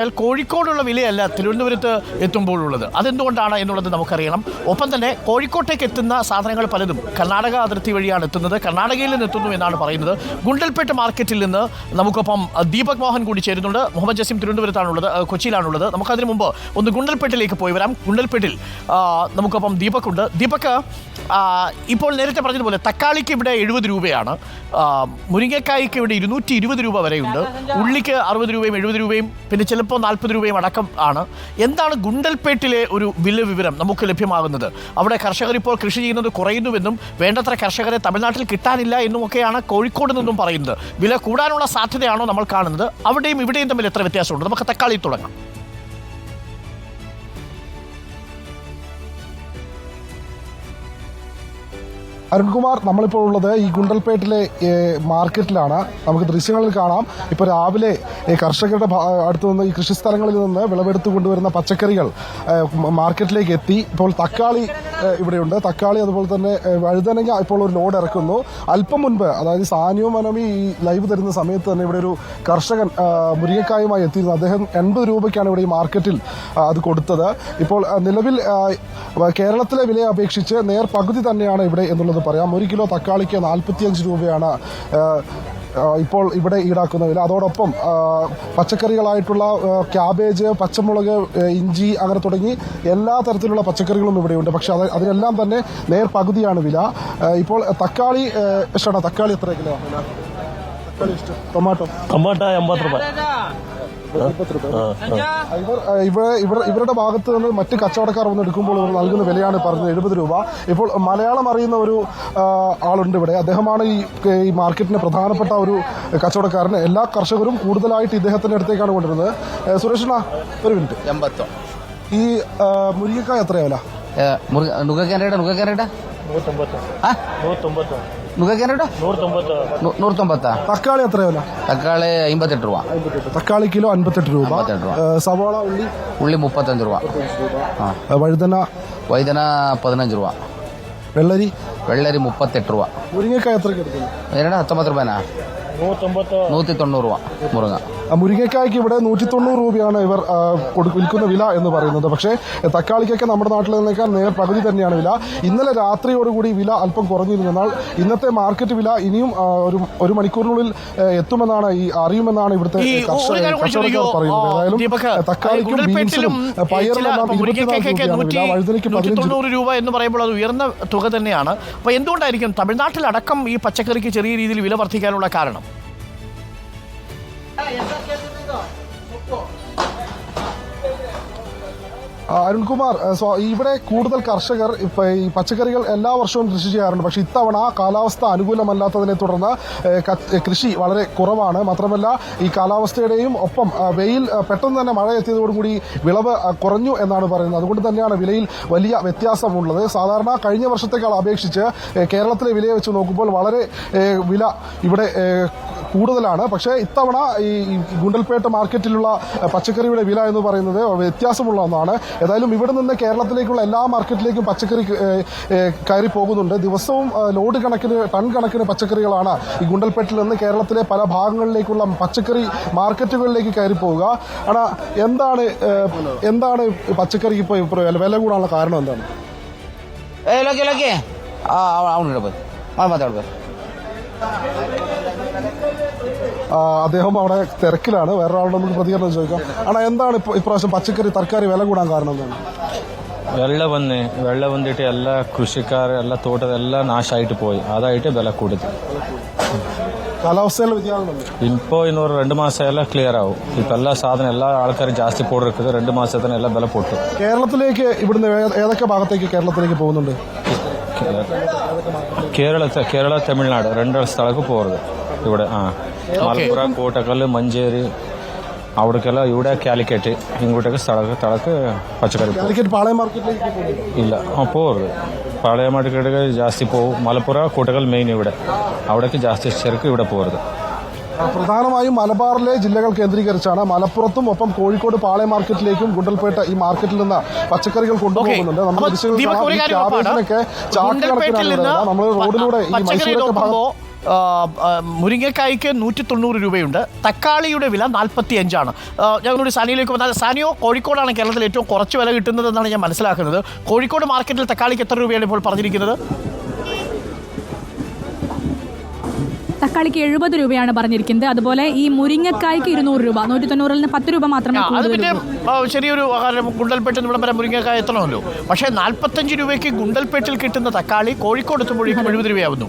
എന്നാൽ കോഴിക്കോടുള്ള വിലയല്ല തിരുവനന്തപുരത്ത് എത്തുമ്പോഴുള്ളത്. അതെന്തുകൊണ്ടാണ് എന്നുള്ളത് നമുക്കറിയണം. ഒപ്പം തന്നെ കോഴിക്കോട്ടേക്ക് എത്തുന്ന സാധനങ്ങൾ പലതും കർണാടക അതിർത്തി വഴിയാണ് എത്തുന്നത്. കർണാടകയിൽ നിന്ന് എത്തുന്നു എന്നാണ് പറയുന്നത്. ഗുണ്ടൽപേട്ട് മാർക്കറ്റിൽ നിന്ന് നമുക്കൊപ്പം ദീപക് മോഹൻ കൂടി ചേരുന്നുണ്ട്. മുഹമ്മദ് ജസീം തിരുവനന്തപുരത്താണുള്ളത് കൊച്ചിയിലാണുള്ളത്. നമുക്കതിനു മുമ്പ് ഒന്ന് ഗുണ്ടൽപേട്ടിലേക്ക് പോയി വരാം. ഗുണ്ടൽപേട്ടിൽ നമുക്കൊപ്പം ദീപക് ഉണ്ട്. ദീപക് ഇപ്പോൾ നേരത്തെ പറഞ്ഞതുപോലെ തക്കാളിക്ക് ഇവിടെ എഴുപത് രൂപയാണ്. മുരിങ്ങക്കായ്ക്ക് ഇവിടെ ഇരുന്നൂറ്റി ഇരുപത് രൂപ വരെയുണ്ട്. ഉള്ളിക്ക് അറുപത് രൂപയും എഴുപത് രൂപയും പിന്നെ ചിലപ്പോൾ നാൽപ്പത് രൂപയും അടക്കം ആണ്. എന്താണ് ഗുണ്ടൽപേട്ടിലെ ഒരു വില വിവരം നമുക്ക് ലഭ്യമാകുന്നത്? അവിടെ കർഷകർ ഇപ്പോൾ കൃഷി ചെയ്യുന്നത് കുറയുന്നുവെന്നും വേണ്ടത്ര കർഷകരെ തമിഴ്നാട്ടിൽ കിട്ടാനില്ല എന്നുമൊക്കെയാണ് കോഴിക്കോട് നിന്നും പറയുന്നത്. വില കൂടാനുള്ള സാധ്യതയാണോ നമ്മൾ കാണുന്നത്? അവിടെയും ഇവിടെയും തമ്മിൽ എത്ര വ്യത്യാസമുണ്ട്? നമുക്ക് തക്കാളി തുടങ്ങാം. അരുൺകുമാർ നമ്മളിപ്പോൾ ഉള്ളത് ഈ ഗുണ്ടൽപേട്ടിലെ മാർക്കറ്റിലാണ്. നമുക്ക് ദൃശ്യങ്ങളിൽ കാണാം. ഇപ്പോൾ രാവിലെ കർഷകരുടെ അടുത്തു നിന്ന് ഈ കൃഷിസ്ഥലങ്ങളിൽ നിന്ന് വിളവെടുത്ത് കൊണ്ടുവരുന്ന പച്ചക്കറികൾ മാർക്കറ്റിലേക്ക് എത്തി. ഇപ്പോൾ തക്കാളി ഇവിടെയുണ്ട്. തക്കാളി അതുപോലെ തന്നെ വഴുതനങ്ങ ഇപ്പോൾ ഒരു ലോഡ് ഇറക്കുന്നു. അല്പം മുൻപ് അതായത് സാനിയോ മനോമി ഈ ലൈവ് തരുന്ന സമയത്ത് തന്നെ ഇവിടെ ഒരു കർഷകൻ മുരിങ്ങക്കായുമായി എത്തിയിരുന്നു. അദ്ദേഹം എൺപത് രൂപയ്ക്കാണ് ഇവിടെ ഈ മാർക്കറ്റിൽ അത് കൊടുത്തത്. ഇപ്പോൾ നിലവിൽ കേരളത്തിലെ വിലയെ അപേക്ഷിച്ച് നേർ പകുതി തന്നെയാണ് ഇവിടെ എന്നുള്ളത് പറയാം. ഒരു കിലോ തക്കാളിക്ക് നാൽപ്പത്തിയഞ്ച് രൂപയാണ് ഇപ്പോൾ ഇവിടെ ഈടാക്കുന്ന വില അതോടൊപ്പം പച്ചക്കറികളായിട്ടുള്ള ക്യാബേജ് പച്ചമുളക് ഇഞ്ചി അങ്ങനെ തുടങ്ങി എല്ലാ തരത്തിലുള്ള പച്ചക്കറികളും ഇവിടെയുണ്ട്. പക്ഷേ അത് അതിനെല്ലാം തന്നെ നേർ പകുതിയാണ് വില ഇപ്പോൾ തക്കാളി ഇഷ്ടമാണ് തക്കാളി എത്ര കിലോ? ടൊമാറ്റോ. ടൊമാറ്റോ എൺപത് രൂപ. ഇവരുടെ ഭാഗത്ത് നിന്ന് മറ്റ് കച്ചവടക്കാർ വന്ന് എടുക്കുമ്പോൾ ഇവർ നൽകുന്ന വിലയാണ് പറഞ്ഞത് എഴുപത് രൂപ. ഇപ്പോൾ മലയാളം അറിയുന്ന ഒരു ആളുണ്ട് ഇവിടെ. അദ്ദേഹമാണ് ഈ ഈ മാർക്കറ്റിന്റെ പ്രധാനപ്പെട്ട ഒരു കച്ചവടക്കാരൻ. എല്ലാ കർഷകരും കൂടുതലായിട്ട് ഇദ്ദേഹത്തിന്റെ അടുത്തേക്കാണ് കൊണ്ടുവരുന്നത്. സുരേഷണ ഒരു മിനിറ്റ്. ഈ മുരിങ്ങക്കായ എത്രയാ വില? ആ. ತೊಂಬತ್ತು ಹಾ ನೂರ ತೊಂಬತ್ತು ನುಗ್ಗಕ್ಕೆ ರೇಟ ನೂರ ತೊಂಬತ್ತು ನೂರ ತೊಂಬತ್ತಾ തക്കാളി എത്രയാ വില ತಕ್ಕಾಳಿ ಐಂಬತ್ತೆಂಟು ರೂಪ തക്കാളി കിലോ അൻപത്തെട്ട് രൂപ അമ്പത്തെട്ട് രൂപ. ഏ, സവാള ഉള്ളി ಉಳ್ಳಿ ಮುಪ್ಪತ್ತೊಂದು ರೂಪ ಹಾಂ ഏ, വഴുതന ವೈದನ ಪದಿನಂಜು ರೂಪ വെള്ളരി വെള്ളരി മുപ്പത്തെട്ട് രൂപ മുരിങ്ങക്കായ എത്രയ്ക്ക് എടുക്കുന്നു ಎರಡು ಹತ್ತೊಂಬತ್ತು ರೂಪಾಯಿನಾ ನೂರ ತೊಂಬತ್ತು നൂറ്റി തൊണ്ണൂറ് രൂപ മുറുങ്ങ മുരിങ്ങക്കായ്ക്ക് ഇവിടെ നൂറ്റി തൊണ്ണൂറ് രൂപയാണ് ഇവർ വിൽക്കുന്ന വില എന്ന് പറയുന്നത്. പക്ഷേ തക്കാളിക്കൊക്കെ നമ്മുടെ നാട്ടിൽ നിന്നേക്കാൾ നേർ പകുതി തന്നെയാണ് വില. ഇന്നലെ രാത്രിയോടുകൂടി വില അല്പം കുറഞ്ഞിരുന്നു. എന്നാൽ ഇന്നത്തെ മാർക്കറ്റ് വില ഇനിയും ഒരു ഒരു മണിക്കൂറിനുള്ളിൽ എത്തുമെന്നാണ് ഈ അറിയുമെന്നാണ് ഇവിടുത്തെ കർഷകർ. പറയുന്നത്. ഏതായാലും തക്കാളിക്കും ബീൻസിനും പയറിനും ചില എല്ലാം ഇരുപത്തിനാല് തൊണ്ണൂറ് രൂപ എന്ന് പറയുമ്പോൾ അത് ഉയർന്ന തുക തന്നെയാണ്. അപ്പോൾ എന്തുകൊണ്ടായിരിക്കും തമിഴ്നാട്ടിലടക്കം ഈ പച്ചക്കറിക്ക് ചെറിയ രീതിയിൽ വില വർദ്ധിക്കാനുള്ള കാരണം? അരുൺകുമാർ സോ ഇവിടെ കൂടുതൽ കർഷകർ ഇപ്പൊ ഈ പച്ചക്കറികൾ എല്ലാ വർഷവും കൃഷി ചെയ്യാറുണ്ട്. പക്ഷെ ഇത്തവണ കാലാവസ്ഥ അനുകൂലമല്ലാത്തതിനെ തുടർന്ന് കൃഷി വളരെ കുറവാണ്. മാത്രമല്ല ഈ കാലാവസ്ഥയുടെയും ഒപ്പം വെയിൽ പെട്ടെന്ന് തന്നെ മഴ എത്തിയതോടുകൂടി വിളവ് കുറഞ്ഞു എന്നാണ് പറയുന്നത്. അതുകൊണ്ട് തന്നെയാണ് വിലയിൽ വലിയ വ്യത്യാസമുള്ളത്. സാധാരണ കഴിഞ്ഞ വർഷത്തേക്കാൾ അപേക്ഷിച്ച് കേരളത്തിലെ വിലയെ വെച്ച് നോക്കുമ്പോൾ വളരെ വില ഇവിടെ കൂടുതലാണ്. പക്ഷേ ഇത്തവണ ഈ ഗുണ്ടൽപേട്ട മാർക്കറ്റിലുള്ള പച്ചക്കറിയുടെ വില എന്ന് പറയുന്നത് വ്യത്യാസമുള്ള ഒന്നാണ്. ഏതായാലും ഇവിടെ നിന്ന് കേരളത്തിലേക്കുള്ള എല്ലാ മാർക്കറ്റിലേക്കും പച്ചക്കറി കയറി പോകുന്നുണ്ട്. ദിവസവും ലോഡ് കണക്കിന് ടൺ കണക്കിന് പച്ചക്കറികളാണ് ഈ ഗുണ്ടൽപേട്ടിൽ നിന്ന് കേരളത്തിലെ പല ഭാഗങ്ങളിലേക്കുള്ള പച്ചക്കറി മാർക്കറ്റുകളിലേക്ക് കയറി പോവുക. ആടാ എന്താണ് എന്താണ് പച്ചക്കറിക്ക് ഇപ്പോൾ വില കൂടാനുള്ള കാരണം എന്താണ്? ആ അവിടെ പോയി. ആ മാത്രം അദ്ദേഹം അവിടെ തിരക്കിലാണ്. വേറൊരാളുടെ നമുക്ക് പ്രതികരണം ചോദിക്കാം. ആണോ എന്താണ് ഇപ്പൊ ഇപ്രാവശ്യം പച്ചക്കറി തർക്കാരി വില കൂടാൻ കാരണം എന്താണ്? വെള്ളം വന്ന് വെള്ളം വന്നിട്ട് എല്ലാ കൃഷിക്കാർ എല്ലാ തോട്ടതെല്ലാം നാശമായിട്ട് പോയി. അതായിട്ട് വില കൂടിയത്. ഇപ്പോ ഇപ്പോൾ ഇന്നൊരു രണ്ട് മാസം എല്ലാം ക്ലിയർ ആവും. ഇപ്പൊ എല്ലാ സാധനം എല്ലാ ആൾക്കാരും ജാസ്തി പോടെടുത്തത് രണ്ട് മാസത്തിന് എല്ലാം വില പൊട്ടു. കേരളത്തിലേക്ക് ഇവിടുന്ന് ഏതൊക്കെ ഭാഗത്തേക്ക് കേരളത്തിലേക്ക് പോകുന്നുണ്ട്? കേരളത്തെ കേരള തമിഴ്നാട് രണ്ടു സ്ഥലത്തേക്ക് പോകുന്നത് ഇവിടെ ആ മലപ്പുറ കോട്ടക്കൽ മഞ്ചേരി അവിടേക്കെല്ലാം ഇവിടെ കാലിക്കറ്റ് ഇങ്ങോട്ടേക്ക് സ്ഥലക്ക് തളക്ക് പച്ചക്കറി ഇല്ല ആ പോകരുത് പാളയ മാർക്കറ്റിലേക്ക് ജാസ്തി പോകും. മലപ്പുറ കോട്ടക്കൽ മെയിൻ ഇവിടെ. അവിടേക്ക് ജാസ്തി ചെറുക്ക് ഇവിടെ പോകരുത് പ്രധാനമായും മലബാറിലെ ജില്ലകൾ കേന്ദ്രീകരിച്ചാണ് മലപ്പുറത്തും ഒപ്പം കോഴിക്കോട് പാളയ മാർക്കറ്റിലേക്കും ഗുണ്ടൽപേട്ട ഈ മാർക്കറ്റിൽ നിന്ന് പച്ചക്കറികൾ കൊണ്ടുപോകുന്നുണ്ട്. നമ്മൾ അപ്പൊ ദീപക് നമ്മൾ റോഡിലൂടെ ഈ ഗുണ്ടൽപേട്ടിൽ മൈസൂരൊക്കെ ഭാഗം മുരിങ്ങക്കായ്ക്ക് നൂറ്റി തൊണ്ണൂറ് രൂപയുണ്ട്. തക്കാളിയുടെ വില നാൽപ്പത്തി അഞ്ചാണ് ഞങ്ങളൊരു സാനിയിലേക്ക് വന്നാൽ സാനിയോ കോഴിക്കോടാണ് കേരളത്തിൽ ഏറ്റവും കുറച്ച് വില കിട്ടുന്നത് എന്നാണ് ഞാൻ മനസ്സിലാക്കുന്നത്. കോഴിക്കോട് മാർക്കറ്റിൽ തക്കാളിക്ക് എത്ര രൂപയാണ് ഇപ്പോൾ പറഞ്ഞിരിക്കുന്നത്? തക്കാളിക്ക് എഴുപത് രൂപയാണ് പറഞ്ഞിരിക്കുന്നത്. അതുപോലെ ഈ മുരിങ്ങക്കായ്ക്ക് ഇരുന്നൂറ് രൂപ. നൂറ്റി തൊണ്ണൂറിൽ നിന്ന് പത്ത് രൂപ മാത്രമേ ആ, അത് പിന്നെ ചെറിയൊരു ഗുണ്ടൽപേട്ടിൽ നിന്ന് വരെ മുരിങ്ങക്കായ എത്തണമല്ലോ പക്ഷേ നാൽപ്പത്തഞ്ച് രൂപയ്ക്ക് ഗുണ്ടൽപേട്ടിൽ കിട്ടുന്ന തക്കാളി കോഴിക്കോട് എത്തുമ്പോഴേക്കും എഴുപത് രൂപയാവുന്നു.